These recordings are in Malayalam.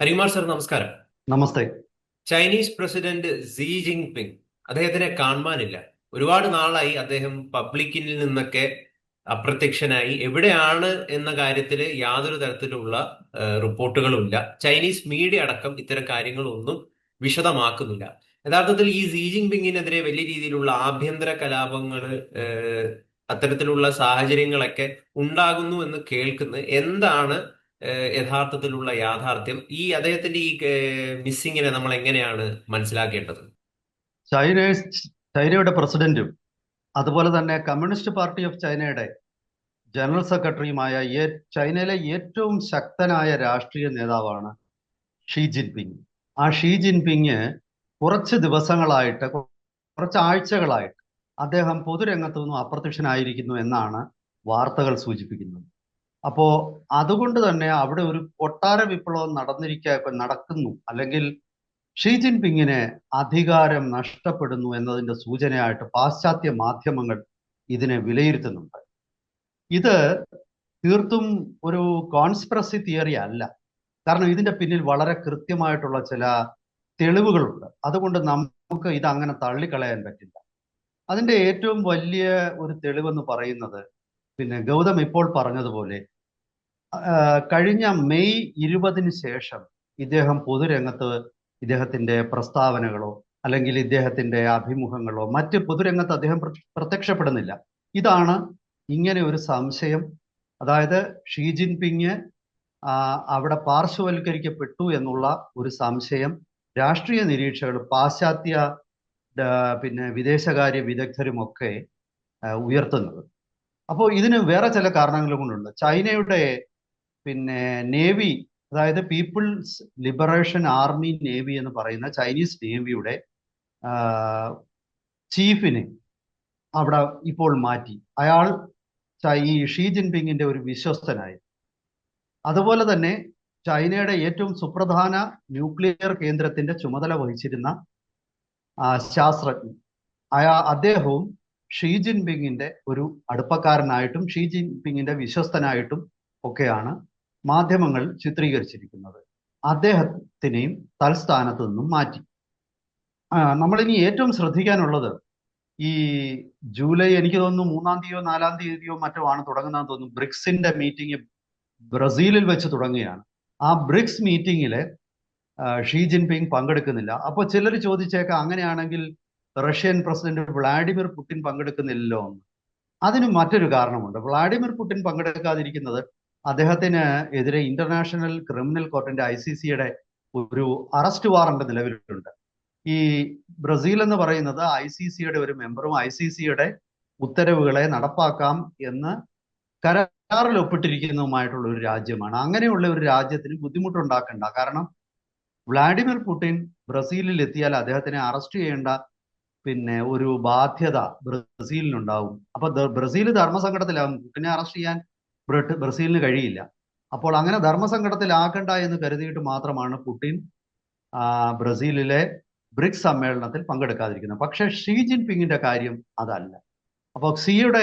ഹരികുമാർ സർ നമസ്കാരം. നമസ്തേ. Chinese president Xi Jinping അദ്ദേഹത്തിനെ കാണുവാനില്ല. ഒരുപാട് നാളായി അദ്ദേഹം പബ്ലിക്കിൽ നിന്നൊക്കെ അപ്രത്യക്ഷനായി. എവിടെയാണ് എന്ന കാര്യത്തിൽ യാതൊരു തരത്തിലുള്ള റിപ്പോർട്ടുകളും റിപ്പോർട്ടുകളുമില്ല. ചൈനീസ് മീഡിയ അടക്കം ഇത്തരം കാര്യങ്ങളൊന്നും വിശദമാക്കുന്നില്ല. യഥാർത്ഥത്തിൽ ഈ സി ജിങ് പിങ്ങിനെതിരെ വലിയ രീതിയിലുള്ള ആഭ്യന്തര കലാപങ്ങൾ അത്തരത്തിലുള്ള സാഹചര്യങ്ങളൊക്കെ ഉണ്ടാകുന്നു എന്ന് കേൾക്കുന്നത് എന്താണ് യഥാർത്ഥത്തിലുള്ള യാഥാർത്ഥ്യം. ഈ അദ്ദേഹത്തിന്റെ ഈ മിസ്സിങ്ങിനെ നമ്മൾ എങ്ങനെയാണ് മനസ്സിലാക്കേണ്ടത്? ചൈന ചൈനയുടെ പ്രസിഡന്റും അതുപോലെ തന്നെ കമ്മ്യൂണിസ്റ്റ് പാർട്ടി ഓഫ് ചൈനയുടെ ജനറൽ സെക്രട്ടറിയുമായ ചൈനയിലെ ഏറ്റവും ശക്തനായ രാഷ്ട്രീയ നേതാവാണ് ഷീ ജിൻപിങ്. ആ ഷീ ജിൻപിങ് കുറച്ച് ദിവസങ്ങളായിട്ട് കുറച്ച് ആഴ്ചകളായിട്ട് അദ്ദേഹം പൊതുരംഗത്തു നിന്നും അപ്രത്യക്ഷനായിരിക്കുന്നു എന്നാണ് വാർത്തകൾ സൂചിപ്പിക്കുന്നത്. അപ്പോ അതുകൊണ്ട് തന്നെ അവിടെ ഒരു കൊട്ടാര വിപ്ലവം നടന്നിരിക്ക നടക്കുന്നു. അല്ലെങ്കിൽ ഷീ ജിൻപിങ്ങിന് അധികാരം നഷ്ടപ്പെടുന്നു എന്നതിന്റെ സൂചനയായിട്ട് പാശ്ചാത്യ മാധ്യമങ്ങൾ ഇതിനെ വിലയിരുത്തുന്നുണ്ട്. ഇത് തീർത്തും ഒരു കോൺസ്പിറസി തിയറി അല്ല. കാരണം ഇതിന്റെ പിന്നിൽ വളരെ കൃത്യമായിട്ടുള്ള ചില തെളിവുകളുണ്ട്. അതുകൊണ്ട് നമുക്ക് ഇത് അങ്ങനെ തള്ളിക്കളയാൻ പറ്റില്ല. അതിന്റെ ഏറ്റവും വലിയ ഒരു തെളിവെന്ന് പറയുന്നത് പിന്നെ ഗൗതം ഇപ്പോൾ പറഞ്ഞതുപോലെ കഴിഞ്ഞ മെയ് ഇരുപതിന് ശേഷം ഇദ്ദേഹം പൊതുരംഗത്ത് ഇദ്ദേഹത്തിന്റെ പ്രസ്താവനകളോ അല്ലെങ്കിൽ ഇദ്ദേഹത്തിന്റെ അഭിമുഖങ്ങളോ മറ്റ് പൊതുരംഗത്ത് അദ്ദേഹം പ്ര- പ്രത്യക്ഷപ്പെടുന്നില്ല. ഇതാണ് ഇങ്ങനെ ഒരു സംശയം. അതായത് ഷീ ജിൻപിങ് അവിടെ പാർശ്വവൽക്കരിക്കപ്പെട്ടു എന്നുള്ള ഒരു സംശയം. രാഷ്ട്രീയ നിരീക്ഷകർ പാശ്ചാത്യ പിന്നെ വിദേശകാര്യ വിദഗ്ധരുമൊക്കെ ഉയർത്തുന്നത്. അപ്പോൾ ഇതിന് വേറെ ചില കാരണങ്ങൾ കൊണ്ടുണ്ട്. ചൈനയുടെ പിന്നെ നേവി അതായത് പീപ്പിൾസ് ലിബറേഷൻ ആർമി നേവി എന്ന് പറയുന്ന ചൈനീസ് നേവിയുടെ ചീഫിനെ അവിടെ ഇപ്പോൾ മാറ്റി. അയാൾ ഈ ഷീ ജിൻപിങ്ങിന്റെ ഒരു വിശ്വസ്തനായി. അതുപോലെ തന്നെ ചൈനയുടെ ഏറ്റവും സുപ്രധാന ന്യൂക്ലിയർ കേന്ദ്രത്തിന്റെ ചുമതല വഹിച്ചിരുന്ന ശാസ്ത്രജ്ഞൻ. അയാ അദ്ദേഹവും ഷീ ജിൻപിങ്ങിന്റെ ഒരു അടുപ്പക്കാരനായിട്ടും ഷീ ജിൻപിങ്ങിന്റെ വിശ്വസ്തനായിട്ടും ഒക്കെയാണ് മാധ്യമങ്ങൾ ചിത്രീകരിച്ചിരിക്കുന്നത്. അദ്ദേഹത്തിനെയും തൽസ്ഥാനത്ത് നിന്നും മാറ്റി. നമ്മളിനി ഏറ്റവും ശ്രദ്ധിക്കാനുള്ളത് ഈ ജൂലൈ എനിക്ക് തോന്നുന്നു മൂന്നാം തീയതിയോ നാലാം തീയതിയോ മറ്റോ ആണ് തുടങ്ങുന്നതെന്ന് തോന്നുന്നു. ബ്രിക്സിന്റെ മീറ്റിംഗ് ബ്രസീലിൽ വെച്ച് തുടങ്ങുകയാണ്. ആ ബ്രിക്സ് മീറ്റിംഗിലെ ഷീ ജിൻപിങ് പങ്കെടുക്കുന്നില്ല. അപ്പോൾ ചിലർ ചോദിച്ചേക്കാം അങ്ങനെയാണെങ്കിൽ റഷ്യൻ പ്രസിഡന്റ് വ്ളാഡിമിർ പുടിൻ പങ്കെടുക്കുന്നില്ലല്ലോ എന്ന്. അതിന് മറ്റൊരു കാരണമുണ്ട്. വ്ളാഡിമിർ പുടിൻ പങ്കെടുക്കാതിരിക്കുന്നത് അദ്ദേഹത്തിന് എതിരെ ഇന്റർനാഷണൽ ക്രിമിനൽ കോർട്ടിന്റെ ഐ സി സിയുടെ ഒരു അറസ്റ്റ് വാറന്റ് നിലവിലുണ്ട്. ഈ ബ്രസീൽ എന്ന് പറയുന്നത് ഐ സി സിയുടെ ഒരു മെമ്പറും ഐ സി സിയുടെ ഉത്തരവുകളെ നടപ്പാക്കാം എന്ന് കരാറിൽ ഒപ്പിട്ടിരിക്കുന്നതുമായിട്ടുള്ള ഒരു രാജ്യമാണ്. അങ്ങനെയുള്ള ഒരു രാജ്യത്തിന് ബുദ്ധിമുട്ടുണ്ടാക്കണ്ട. കാരണം വ്ളാഡിമിർ പുടിൻ ബ്രസീലിൽ എത്തിയാൽ അദ്ദേഹത്തിനെ അറസ്റ്റ് ചെയ്യേണ്ട പിന്നെ ഒരു ബാധ്യത ബ്രസീലിനുണ്ടാവും. അപ്പൊ ബ്രസീൽ ധർമ്മസങ്കടത്തിലാവും കുട്ടിനെ അറസ്റ്റ് ചെയ്യാൻ ബ്രസീലിന് കഴിയില്ല. അപ്പോൾ അങ്ങനെ ധർമ്മസങ്കടത്തിലാക്കണ്ട എന്ന് കരുതിയിട്ട് മാത്രമാണ് പുടിൻ ബ്രസീലിലെ ബ്രിക്സ് സമ്മേളനത്തിൽ പങ്കെടുക്കാതിരിക്കുന്നത്. പക്ഷെ ഷീ ജിൻ പിങ്ങിന്റെ കാര്യം അതല്ല. അപ്പോൾ സിയുടെ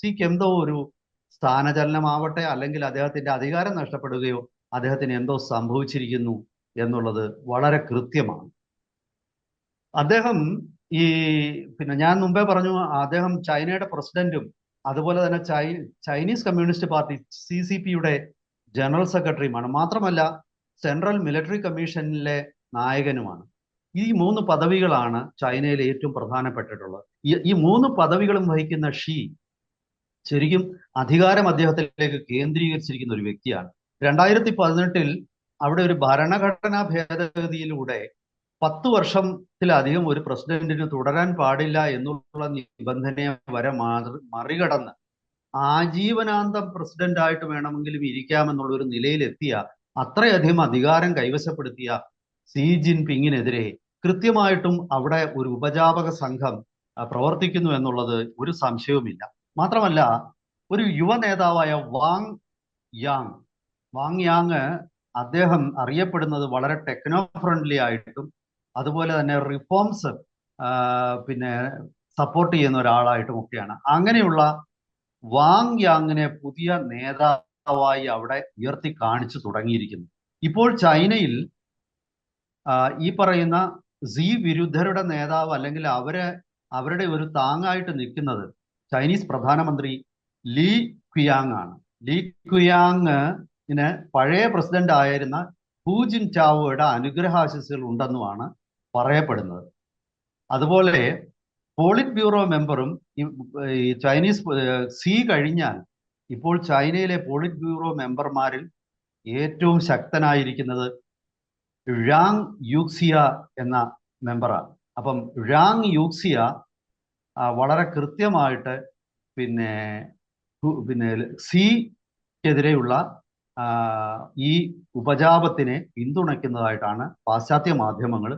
സിക്ക് എന്തോ ഒരു സ്ഥാനചലനമാവട്ടെ അല്ലെങ്കിൽ അദ്ദേഹത്തിന്റെ അധികാരം നഷ്ടപ്പെടുകയോ അദ്ദേഹത്തിന് എന്തോ സംഭവിച്ചിരിക്കുന്നു എന്നുള്ളത് വളരെ കൃത്യമാണ്. അദ്ദേഹം ഈ പിന്നെ ഞാൻ മുമ്പേ പറഞ്ഞു അദ്ദേഹം ചൈനയുടെ പ്രസിഡന്റും അതുപോലെ തന്നെ ചൈ Chinese communist party C C പിയുടെ ജനറൽ സെക്രട്ടറിയുമാണ്. മാത്രമല്ല സെൻട്രൽ മിലിറ്ററി കമ്മീഷനിലെ നായകനുമാണ്. ഈ മൂന്ന് പദവികളാണ് ചൈനയിലെ ഏറ്റവും പ്രധാനപ്പെട്ടിട്ടുള്ളത്. ഈ മൂന്ന് പദവികളും വഹിക്കുന്ന ഷീ ശരിക്കും അധികാരം അദ്ദേഹത്തിലേക്ക് കേന്ദ്രീകരിച്ചിരിക്കുന്ന ഒരു വ്യക്തിയാണ്. രണ്ടായിരത്തി പതിനെട്ടിൽ അവിടെ ഒരു ഭരണഘടനാ ഭേദഗതിയിലൂടെ പത്ത് വർഷത്തിലധികം ഒരു പ്രസിഡന്റിന് തുടരാൻ പാടില്ല എന്നുള്ള നിബന്ധനയെ വരെ മാറി മറികടന്ന് ആജീവനാന്തം പ്രസിഡന്റ് ആയിട്ട് വേണമെങ്കിലും ഇരിക്കാമെന്നുള്ള ഒരു നിലയിലെത്തിയ അത്രയധികം അധികാരം കൈവശപ്പെടുത്തിയ സി ജിൻ പിങ്ങിനെതിരെ കൃത്യമായിട്ടും അവിടെ ഒരു ഉപജാപക സംഘം പ്രവർത്തിക്കുന്നു എന്നുള്ളത് ഒരു സംശയവുമില്ല. മാത്രമല്ല ഒരു യുവ നേതാവായ വാങ് യാങ് വാങ് യാങ് അദ്ദേഹം അറിയപ്പെടുന്നത് വളരെ ടെക്നോ ഫ്രണ്ട്ലി ആയിട്ടും അതുപോലെ തന്നെ റിഫോംസ് പിന്നെ സപ്പോർട്ട് ചെയ്യുന്ന ഒരാളായിട്ടും ഒക്കെയാണ്. അങ്ങനെയുള്ള വാങ് യാങ്ങിനെ പുതിയ നേതാവായി അവിടെ ഉയർത്തി കാണിച്ചു തുടങ്ങിയിരിക്കുന്നു. ഇപ്പോൾ ചൈനയിൽ ഈ പറയുന്ന സി വിരുദ്ധരുടെ നേതാവ് അല്ലെങ്കിൽ അവരെ അവരുടെ ഒരു താങ്ങായിട്ട് നിൽക്കുന്നത് ചൈനീസ് പ്രധാനമന്ത്രി ലീ ക്വിയാങ് ആണ്. ലീ ക്വിയാങ്ങിന് പഴയ പ്രസിഡന്റ് ആയിരുന്ന ഹൂ ജിൻ ചാവോയുടെ അനുഗ്രഹാശിസുകൾ ഉണ്ടെന്നുമാണ് പറയപ്പെടുന്നത്. അതുപോലെ പോളിറ്റ് ബ്യൂറോ മെമ്പറും ഈ- ചൈനീസ് സി കഴിഞ്ഞാൽ ഇപ്പോൾ ചൈനയിലെ പോളിറ്റ് ബ്യൂറോ മെമ്പർമാരിൽ ഏറ്റവും ശക്തനായിരിക്കുന്നത് ഴാങ് യൂക്സിയ എന്ന മെമ്പറാണ്. അപ്പം ഴാങ് യൂക്സിയ വളരെ കൃത്യമായിട്ട് പിന്നെ പിന്നെ സിക്കെതിരെയുള്ള ഈ ഉപജാപത്തിനെ പിന്തുണയ്ക്കുന്നതായിട്ടാണ് പാശ്ചാത്യ മാധ്യമങ്ങൾ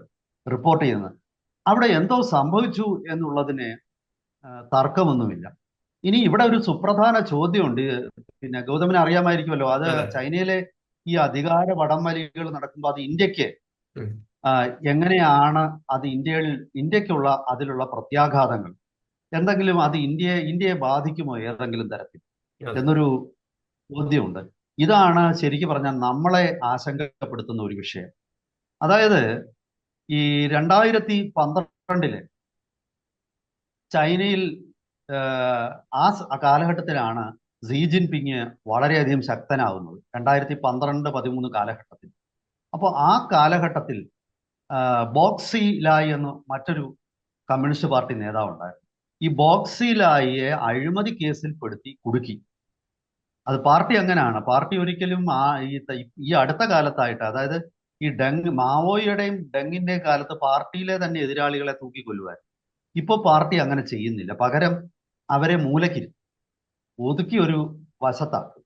റിപ്പോർട്ട് ചെയ്യുന്നത്. അവിടെ എന്തോ സംഭവിച്ചു എന്നുള്ളതിന് തർക്കമൊന്നുമില്ല. ഇനി ഇവിടെ ഒരു സുപ്രധാന ചോദ്യമുണ്ട്. പിന്നെ ഗൗതമിന് അറിയാമായിരിക്കുമല്ലോ അത് ചൈനയിലെ ഈ അധികാര വടംവലികൾ നടക്കുമ്പോൾ അത് ഇന്ത്യയ്ക്ക് എങ്ങനെയാണ് അത് ഇന്ത്യയിൽ ഇന്ത്യക്കുള്ള അതിലുള്ള പ്രത്യാഘാതങ്ങൾ? എന്തെങ്കിലും അത് ഇന്ത്യയെ ഇന്ത്യയെ ബാധിക്കുമോ ഏതെങ്കിലും തരത്തിൽ? എന്നൊരു ചോദ്യമുണ്ട്. ഇതാണ് ശരിക്കും പറഞ്ഞാൽ നമ്മളെ ആശങ്കപ്പെടുത്തുന്ന ഒരു വിഷയം. അതായത് ഈ രണ്ടായിരത്തി പന്ത്രണ്ടിൽ ചൈനയിൽ ആ കാലഘട്ടത്തിലാണ് സീ ജിൻപിങ് വളരെയധികം ശക്തനാവുന്നത്. രണ്ടായിരത്തി പന്ത്രണ്ട് പതിമൂന്ന് കാലഘട്ടത്തിൽ. അപ്പോൾ ആ കാലഘട്ടത്തിൽ ബോക്സി ലായ് എന്ന മറ്റൊരു കമ്മ്യൂണിസ്റ്റ് പാർട്ടി നേതാവുണ്ടായിരുന്നു. ഈ ബോക്സി ലായിയെ അഴിമതി കേസിൽ പെടുത്തി കുടുക്കി. അത് പാർട്ടി അങ്ങനെയാണ് പാർട്ടി ഒരിക്കലും ആ ഈ അടുത്ത കാലത്തായിട്ട് അതായത് ഈ ഡങ് മാവോയുടെയും ഡങ്ങിന്റെ കാലത്ത് പാർട്ടിയിലെ തന്നെ എതിരാളികളെ തൂക്കിക്കൊല്ലുവാൻ. ഇപ്പൊ പാർട്ടി അങ്ങനെ ചെയ്യുന്നില്ല. പകരം അവരെ മൂലക്കിരുത്തി ഒതുക്കി ഒരു വശത്താക്കും.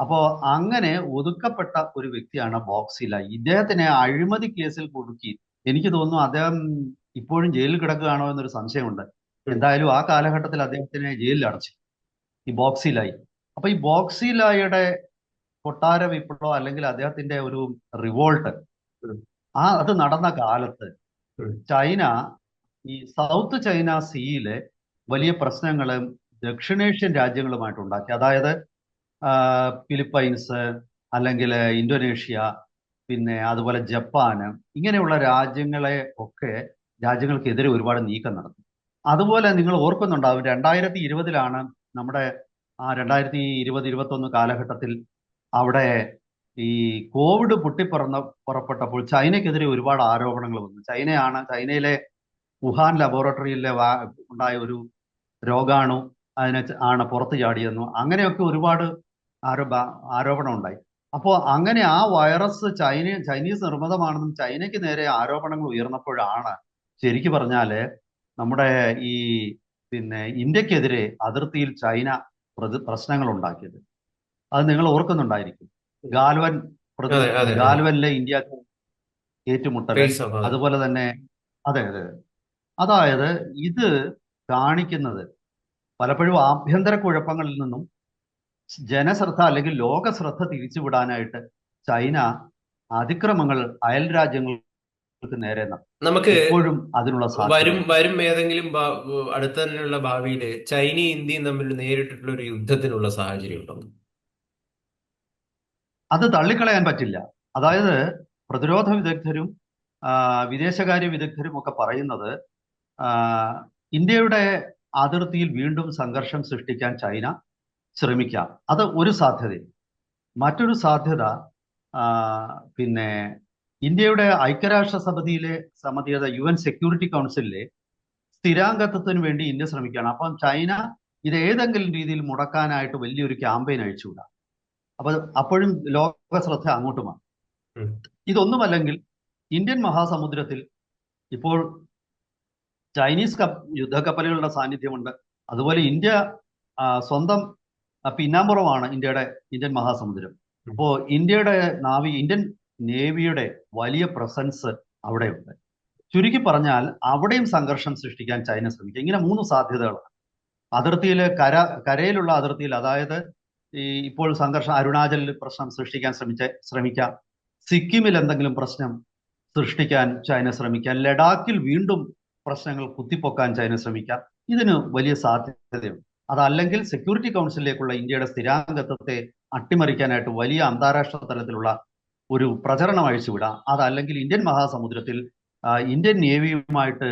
അപ്പോ അങ്ങനെ ഒതുക്കപ്പെട്ട ഒരു വ്യക്തിയാണ് ബോക്സില. ഇദ്ദേഹത്തിനെ അഴിമതി കേസിൽ കൊടുക്കി. എനിക്ക് തോന്നുന്നു അദ്ദേഹം ഇപ്പോഴും ജയിലിൽ കിടക്കുകയാണോ എന്നൊരു സംശയമുണ്ട്. എന്തായാലും ആ കാലഘട്ടത്തിൽ അദ്ദേഹത്തിനെ ജയിലിൽ അടച്ചു. ഈ ബോക്സിലായി. അപ്പൊ ഈ ബോക്സിലായുടെ കൊട്ടാര വിപ്ലവം അല്ലെങ്കിൽ അദ്ദേഹത്തിന്റെ ഒരു റിവോൾട്ട് ആ അത് നടന്ന കാലത്ത് ചൈന ഈ സൗത്ത് ചൈന സീയിലെ വലിയ പ്രശ്നങ്ങളും ദക്ഷിണേഷ്യൻ രാജ്യങ്ങളുമായിട്ട് ഉണ്ടാക്കി. അതായത് ഫിലിപ്പൈൻസ് അല്ലെങ്കിൽ ഇന്തോനേഷ്യ പിന്നെ അതുപോലെ ജപ്പാന് ഇങ്ങനെയുള്ള രാജ്യങ്ങളെ ഒക്കെ രാജ്യങ്ങൾക്കെതിരെ ഒരുപാട് നീക്കം നടത്തി. അതുപോലെ നിങ്ങൾ ഓർക്കുന്നുണ്ടാവും രണ്ടായിരത്തി ഇരുപതിലാണ് നമ്മുടെ ആ രണ്ടായിരത്തി ഇരുപത് ഇരുപത്തൊന്ന് കാലഘട്ടത്തിൽ അവിടെ ഈ കോവിഡ് പൊട്ടിപ്പറന്ന പുറപ്പെട്ടപ്പോൾ ചൈനയ്ക്കെതിരെ ഒരുപാട് ആരോപണങ്ങൾ വന്നു. ചൈനയാണ് ചൈനയിലെ വുഹാൻ ലബോറട്ടറിയിലെ ഉണ്ടായ ഒരു രോഗാണു അതിനെ ആണ് പുറത്ത് ചാടിയെന്നു അങ്ങനെയൊക്കെ ഒരുപാട് ആരോപ ആരോപണം ഉണ്ടായി. അപ്പോൾ അങ്ങനെ ആ വൈറസ് ചൈന ചൈനീസ് നിർമ്മിതമാണെന്നും ചൈനയ്ക്ക് നേരെ ആരോപണങ്ങൾ ഉയർന്നപ്പോഴാണ് ശരിക്കു പറഞ്ഞാൽ നമ്മുടെ ഈ പിന്നെ ഇന്ത്യക്കെതിരെ അതിർത്തിയിൽ ചൈന പ്രശ്നങ്ങൾ ഉണ്ടാക്കിയത്. അത് നിങ്ങൾ ഓർക്കുന്നുണ്ടായിരിക്കും ഗാൽവൻ. ഗാൽവനിലെ ഇന്ത്യ ഏറ്റുമുട്ടൽ. അതുപോലെ തന്നെ അതെ അതെ അതായത് ഇത് കാണിക്കുന്നത് പലപ്പോഴും ആഭ്യന്തര കുഴപ്പങ്ങളിൽ നിന്നും ജനശ്രദ്ധ അല്ലെങ്കിൽ ലോക ശ്രദ്ധ തിരിച്ചുവിടാനായിട്ട് ചൈന അതിക്രമങ്ങൾ അയൽ രാജ്യങ്ങൾക്ക് നേരെ. നമുക്ക് എപ്പോഴും അതിനുള്ള വരും വരും ഏതെങ്കിലും അടുത്ത തന്നെയുള്ള ഭാവിയിൽ ചൈനയും ഇന്ത്യയും തമ്മിൽ നേരിട്ടിട്ടുള്ള ഒരു യുദ്ധത്തിനുള്ള സാഹചര്യം ഉണ്ടോ അത് തള്ളിക്കളയാൻ പറ്റില്ല. അതായത് പ്രതിരോധ വിദഗ്ധരും വിദേശകാര്യ വിദഗ്ധരും ഒക്കെ പറയുന്നത് ഇന്ത്യയുടെ അതിർത്തിയിൽ വീണ്ടും സംഘർഷം സൃഷ്ടിക്കാൻ ചൈന ശ്രമിക്കാം. അത് ഒരു സാധ്യത മറ്റൊരു സാധ്യത പിന്നെ ഇന്ത്യയുടെ ഐക്യരാഷ്ട്ര സമിതിയിലെ സമിതിയുടെ യു എൻ സെക്യൂരിറ്റി കൗൺസിലിലെ സ്ഥിരാംഗത്വത്തിന് വേണ്ടി ഇന്ത്യ ശ്രമിക്കുകയാണ്. അപ്പം ചൈന ഇത് ഏതെങ്കിലും രീതിയിൽ മുടക്കാനായിട്ട് വലിയൊരു ക്യാമ്പയിൻ അഴിച്ചുവിടാം. അപ്പൊ അപ്പോഴും ലോക ശ്രദ്ധ അങ്ങോട്ടുമാണ്. ഇതൊന്നുമല്ലെങ്കിൽ ഇന്ത്യൻ മഹാസമുദ്രത്തിൽ ഇപ്പോൾ ചൈനീസ് കപ്പ യുദ്ധക്കപ്പലുകളുടെ സാന്നിധ്യമുണ്ട്. അതുപോലെ ഇന്ത്യ സ്വന്തം പിന്നാമ്പുറമാണ് ഇന്ത്യയുടെ ഇന്ത്യൻ മഹാസമുദ്രം. അപ്പോ ഇന്ത്യയുടെ നാവി ഇന്ത്യൻ നേവിയുടെ വലിയ പ്രസൻസ് അവിടെയുണ്ട്. ചുരുക്കി പറഞ്ഞാൽ അവിടെയും സംഘർഷം സൃഷ്ടിക്കാൻ ചൈന ശ്രമിക്കും. ഇങ്ങനെ മൂന്ന് സാധ്യതകളാണ്. അതിർത്തിയിൽ കര കരയിലുള്ള അതിർത്തിയിൽ അതായത് ഈ ഇപ്പോൾ സംഘർഷം അരുണാചലിൽ പ്രശ്നം സൃഷ്ടിക്കാൻ ശ്രമിച്ച ശ്രമിക്കാം സിക്കിമിൽ എന്തെങ്കിലും പ്രശ്നം സൃഷ്ടിക്കാൻ ചൈന ശ്രമിക്കാം ലഡാക്കിൽ വീണ്ടും പ്രശ്നങ്ങൾ കുത്തിപ്പൊക്കാൻ ചൈന ശ്രമിക്കാം ഇതിന് വലിയ സാധ്യതയുണ്ട്. അതല്ലെങ്കിൽ സെക്യൂരിറ്റി കൗൺസിലിലേക്കുള്ള ഇന്ത്യയുടെ സ്ഥിരാംഗത്വത്തെ അട്ടിമറിക്കാനായിട്ട് വലിയ അന്താരാഷ്ട്ര തലത്തിലുള്ള ഒരു പ്രചരണം അഴിച്ചുവിടാം. അതല്ലെങ്കിൽ ഇന്ത്യൻ മഹാസമുദ്രത്തിൽ ഇന്ത്യൻ നേവിയുമായിട്ട്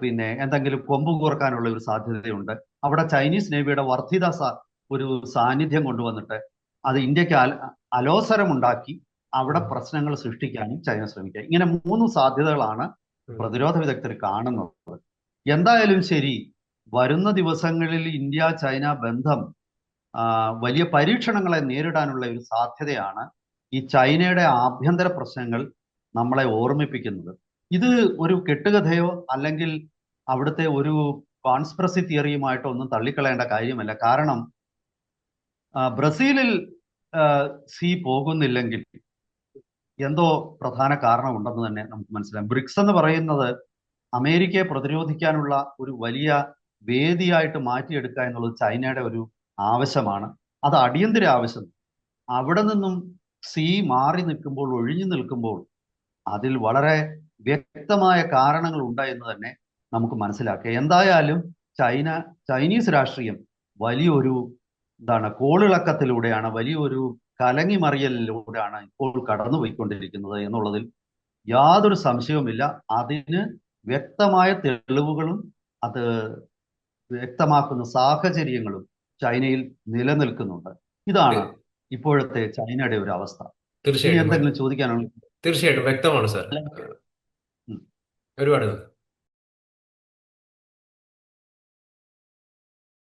പിന്നെ എന്തെങ്കിലും കൊമ്പ് കോർക്കാനുള്ള ഒരു സാധ്യതയുണ്ട്. അവിടെ ചൈനീസ് നേവിയുടെ വർദ്ധിത ഒരു സാന്നിധ്യം കൊണ്ടുവന്നിട്ട് അത് ഇന്ത്യയ്ക്ക് അല അലോസരമുണ്ടാക്കി അവിടെ പ്രശ്നങ്ങൾ സൃഷ്ടിക്കാനും ചൈന ശ്രമിക്കുക. ഇങ്ങനെ മൂന്ന് സാധ്യതകളാണ് പ്രതിരോധ വിദഗ്ധർ കാണുന്നത്. എന്തായാലും ശരി വരുന്ന ദിവസങ്ങളിൽ ഇന്ത്യ ചൈന ബന്ധം വലിയ പരീക്ഷണങ്ങളെ നേരിടാനുള്ള ഒരു സാധ്യതയാണ് ഈ ചൈനയുടെ ആഭ്യന്തര പ്രശ്നങ്ങൾ നമ്മളെ ഓർമ്മിപ്പിക്കുന്നത്. ഇത് ഒരു കെട്ടുകഥയോ അല്ലെങ്കിൽ അവിടുത്തെ ഒരു കോൺസ്പ്രസി തിയറിയുമായിട്ടോ ഒന്നും തള്ളിക്കളയേണ്ട കാര്യമല്ല. കാരണം ബ്രസീലിൽ സി പോകുന്നില്ലെങ്കിൽ എന്തോ പ്രധാന കാരണമുണ്ടെന്ന് തന്നെ നമുക്ക് മനസ്സിലാക്കാം. ബ്രിക്സ് എന്ന് പറയുന്നത് അമേരിക്കയെ പ്രതിരോധിക്കാനുള്ള ഒരു വലിയ വേദിയായിട്ട് മാറ്റിയെടുക്കുക എന്നുള്ളത് ചൈനയുടെ ഒരു ആവശ്യമാണ്. അത് അടിയന്തര ആവശ്യം. അവിടെ നിന്നും സി മാറി നിൽക്കുമ്പോൾ ഒഴിഞ്ഞു നിൽക്കുമ്പോൾ അതിൽ വളരെ വ്യക്തമായ കാരണങ്ങൾ ഉണ്ട് എന്ന് തന്നെ നമുക്ക് മനസ്സിലാക്കാം. എന്തായാലും ചൈന ചൈനീസ് രാഷ്ട്രീയം വലിയൊരു എന്താണ് കോളിളക്കത്തിലൂടെയാണ് വലിയൊരു കലങ്ങി മറിയലിലൂടെയാണ് ഇപ്പോൾ കടന്നുപോയിക്കൊണ്ടിരിക്കുന്നത് എന്നുള്ളതിൽ യാതൊരു സംശയവുമില്ല. അതിന് വ്യക്തമായ തെളിവുകളും അത് വ്യക്തമാക്കുന്ന സാഹചര്യങ്ങളും ചൈനയിൽ നിലനിൽക്കുന്നുണ്ട്. ഇതാണ് ഇപ്പോഴത്തെ ചൈനയുടെ ഒരു അവസ്ഥ. തീർച്ചയായും തീർച്ചയായിട്ടും എന്തെങ്കിലും ചോദിക്കാനുള്ള തീർച്ചയായിട്ടും. വ്യക്തമാണ് സാർ. ഒരുപാട്